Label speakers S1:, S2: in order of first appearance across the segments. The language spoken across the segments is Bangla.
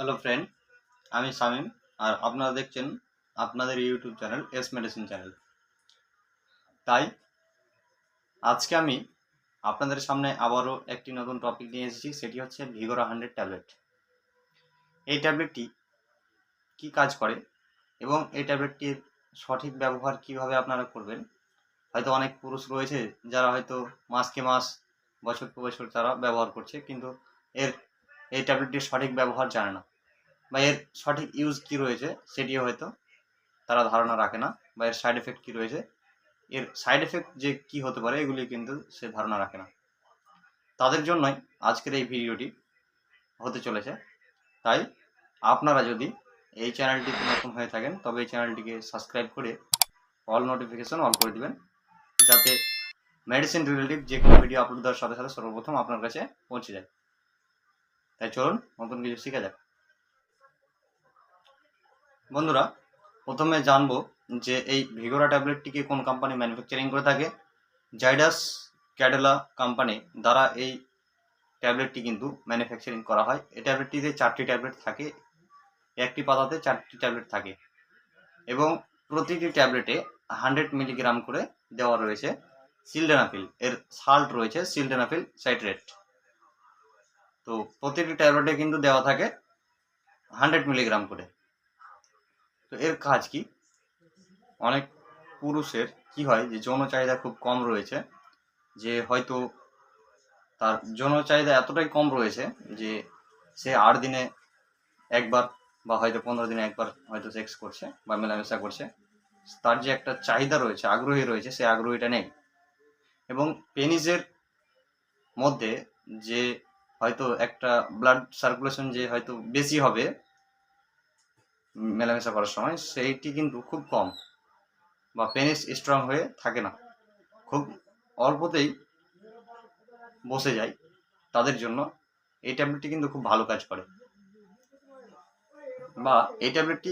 S1: হ্যালো ফ্রেন্ড আমি শামীম, আর আপনারা দেখছেন আপনাদের YouTube channel S medicine channel তাই, আজকে আমি আপনাদের সামনে আবারও একটি নতুন টপিক নিয়ে এসেছি, সেটি হচ্ছে ভিগোরা হান্ড্রেড ট্যাবলেট এই ট্যাবলেটটি কি কাজ করে এবং এই ট্যাবলেটটির সঠিক ব্যবহার কীভাবে আপনারা করবেন? হয়তো অনেক পুরুষ রয়েছে যারা হয়তো মাসকে মাস, বছরকে বছর তারা ব্যবহার করছে, কিন্তু এর এই ট্যাবলেটটির সঠিক ব্যবহার জানে না। বা এর সঠিক ইউজ কি রয়েছে সেটিও হয়তো তারা ধারণা রাখে না বা এর সাইড এফেক্ট কী রয়েছে, এর সাইড এফেক্ট যে কি হতে পারে এগুলি কিন্তু সে ধারণা রাখে না। তাদের জন্যই আজকের এই ভিডিওটি হতে চলেছে। তাই আপনারা যদি এই চ্যানেলটিতে নতুন হয়ে থাকেন, তবে এই চ্যানেলটিকে সাবস্ক্রাইব করে অল নোটিফিকেশন অন করে দিবেন, যাতে মেডিসিন রিলেটিভ যে কোনো ভিডিও আপলোড দেওয়ার সাথে সাথে সর্বপ্রথম আপনার কাছে পৌঁছে যায়। তাই চলুন নতুন কিছু শেখা যাক। বন্ধুরা, প্রথমে জানব যে এই ভিগোরা ট্যাবলেটটিকে কোন কোম্পানি ম্যানুফ্যাকচারিং করে থাকে? জাইডাস ক্যাডেলা কোম্পানি দ্বারা এই ট্যাবলেটটি কিন্তু ম্যানুফ্যাকচারিং করা হয়। এই ট্যাবলেটটিতে চারটি ট্যাবলেট থাকে। একটি পাতাতে চারটি ট্যাবলেট থাকে এবং প্রতিটি ট্যাবলেটে হান্ড্রেড মিলিগ্রাম করে দেওয়া রয়েছে সিলডেনাফিল এর সাল্ট রয়েছে সিলডেনাফিল সাইট্রেট তো প্রতিটি ট্যাবলেটে কিন্তু দেওয়া থাকে হান্ড্রেড মিলিগ্রাম করে। তো এর কাজ কি? অনেক পুরুষের কি হয় যে যৌন চাহিদা খুব কম রয়েছে, যে হয়তো তার যৌন চাহিদা এতটাই কম রয়েছে যে সে আট দিনে একবার বা হয়তো পনেরো দিনে একবার হয়তো সেক্স করছে বা মেলামেশা করছে, তার যে একটা চাহিদা রয়েছে, আগ্রহী রয়েছে, সে আগ্রহীটা নেই। এবং পেনিসের মধ্যে যে হয়তো একটা ব্লাড সার্কুলেশন যে হয়তো বেশি হবে মেলামেশা করার সময়, সেইটি কিন্তু খুব কম বা পেনিস স্ট্রং হয়ে থাকে না। খুব অল্পতেই বসে যায় তাদের জন্য। এই ট্যাবলেটটি কিন্তু খুব ভালো কাজ করে। বা এই ট্যাবলেটটি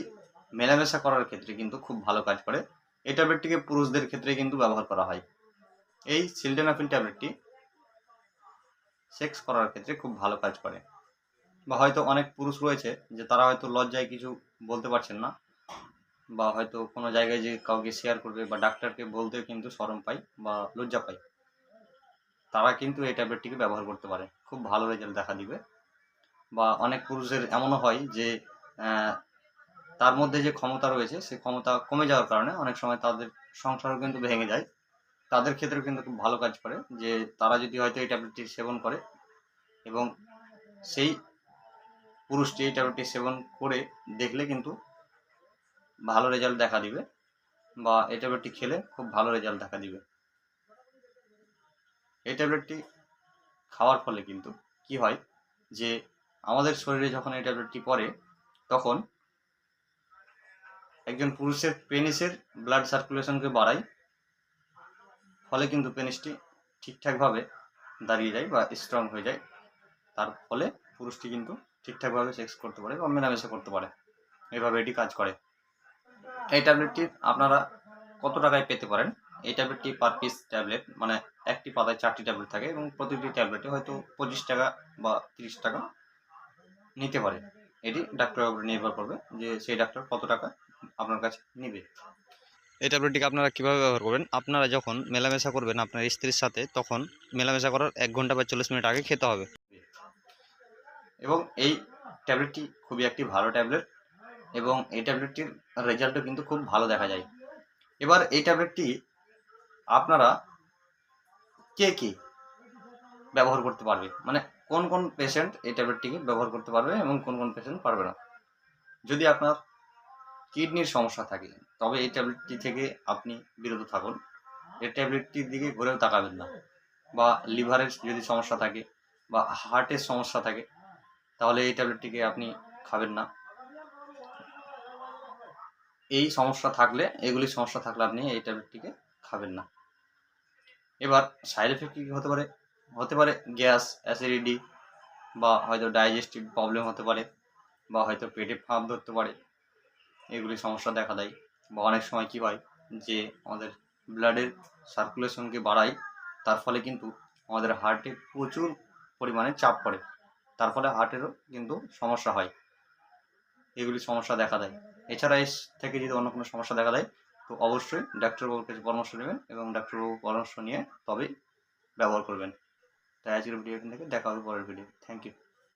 S1: মেলামেশা করার ক্ষেত্রে কিন্তু খুব ভালো কাজ করে। এই ট্যাবলেটটিকে পুরুষদের ক্ষেত্রে কিন্তু ব্যবহার করা হয়। এই সিলডেনাফিল ট্যাবলেটটি সেক্স করার ক্ষেত্রে খুব ভালো কাজ করে। বা হয়তো অনেক পুরুষ রয়েছে যে তারা হয়তো লজ্জায় কিছু বলতে পারছেন না বা হয়তো কোনো জায়গায় যে কাউকে শেয়ার করবে বা ডাক্তারকে বলতেও কিন্তু শরম পায় বা লজ্জা পায়। তারা কিন্তু এই ট্যাবলেটটিকে ব্যবহার করতে পারে। খুব ভালো রেজাল্ট দেখা দিবে। বা অনেক পুরুষের এমনও হয় যে তার মধ্যে যে ক্ষমতা রয়েছে সেই ক্ষমতা কমে যাওয়ার কারণে অনেক সময় তাদের সংসারও কিন্তু ভেঙে যায়। তাদের ক্ষেত্রেও কিন্তু খুব ভালো কাজ করে যে তারা যদি হয়তো এই ট্যাবলেটটি সেবন করে এবং সেই পুরুষটি এই ট্যাবলেটটি সেবন করে দেখলে কিন্তু ভালো রেজাল্ট দেখা দিবে বা এই ট্যাবলেটটি খেলে খুব ভালো রেজাল্ট দেখা দিবে। এই ট্যাবলেটটি খাওয়ার ফলে কিন্তু কি হয় যে আমাদের শরীরে যখন এই ট্যাবলেটটি পড়ে তখন একজন পুরুষের পেনিসের ব্লাড সার্কুলেশনকে বাড়ায় ফলে কিন্তু পেনিসটি ঠিকঠাকভাবে দাঁড়িয়ে যায় বা স্ট্রং হয়ে যায়। তার ফলে পুরুষটি কিন্তু ঠিকঠাকভাবে সেক্স করতে পারে বা মেলামেশা করতে পারে। এভাবে এটি কাজ করে। এই ট্যাবলেটটি আপনারা কত টাকায় পেতে পারেন? এই ট্যাবলেটটি পার পিস ট্যাবলেট মানে একটি পাতায় চারটি ট্যাবলেট থাকে এবং প্রতিটি ট্যাবলেটে হয়তো পঁচিশ টাকা বা তিরিশ টাকা নিতে পারে। এটি ডাক্তারের উপরে নির্ভর করবে যে সেই ডাক্তার কত টাকা আপনার কাছে নেবে। এই ট্যাবলেটটিকে আপনারা কীভাবে ব্যবহার করবেন? আপনারা যখন মেলামেশা করবেন আপনার স্ত্রীর সাথে, তখন মেলামেশা করার এক ঘণ্টা বা চল্লিশ মিনিট আগে খেতে হবে। এবং এই ট্যাবলেটটি খুবই একটি ভালো ট্যাবলেট এবং এই ট্যাবলেটটির রেজাল্টও কিন্তু খুব ভালো দেখা যায়। এবার এই ট্যাবলেটটি আপনারা কে কে ব্যবহার করতে পারবে? মানে কোন কোন পেশেন্ট এই ট্যাবলেটটিকে ব্যবহার করতে পারবে এবং কোন কোন পেশেন্ট পারবে না? যদি আপনার কিডনির সমস্যা থাকে তবে এই ট্যাবলেটটি থেকে আপনি বিরত থাকুন। এই ট্যাবলেটটির দিকে ঘুরেও তাকাবেন না। বা লিভারের যদি সমস্যা থাকে বা হার্টের সমস্যা থাকে, তাহলে এই ট্যাবলেটটিকে আপনি খাবেন না। এই সমস্যা থাকলে, এগুলি সমস্যা থাকলে আপনি এই ট্যাবলেটটিকে খাবেন না। এবার সাইড এফেক্ট কী হতে পারে? হতে পারে গ্যাস, অ্যাসিডিটি বা হয়তো ডাইজেস্টিভ প্রবলেম হতে পারে বা হয়তো পেটে ফাঁপ ধরতে পারে। এগুলি সমস্যা দেখা দেয়। বা অনেক সময় কী হয় যে, আমাদের ব্লাডের সার্কুলেশনকে বাড়ায়, তার ফলে কিন্তু আমাদের হার্টে প্রচুর পরিমাণে চাপ পড়ে। তার ফলে হার্টেরও কিন্তু সমস্যা হয়। এগুলি সমস্যা দেখা দেয়। এছাড়া এস থেকে যদি অন্য কোনো সমস্যা দেখা দেয়, তো অবশ্যই ডাক্তারবাবুর কাছে পরামর্শ নেবেন এবং ডাক্তারবাবু পরামর্শ নিয়ে তবেই ব্যবহার করবেন। তাই আজকের ভিডিও এখান থেকে, দেখা হবে পরের ভিডিও থ্যাংক ইউ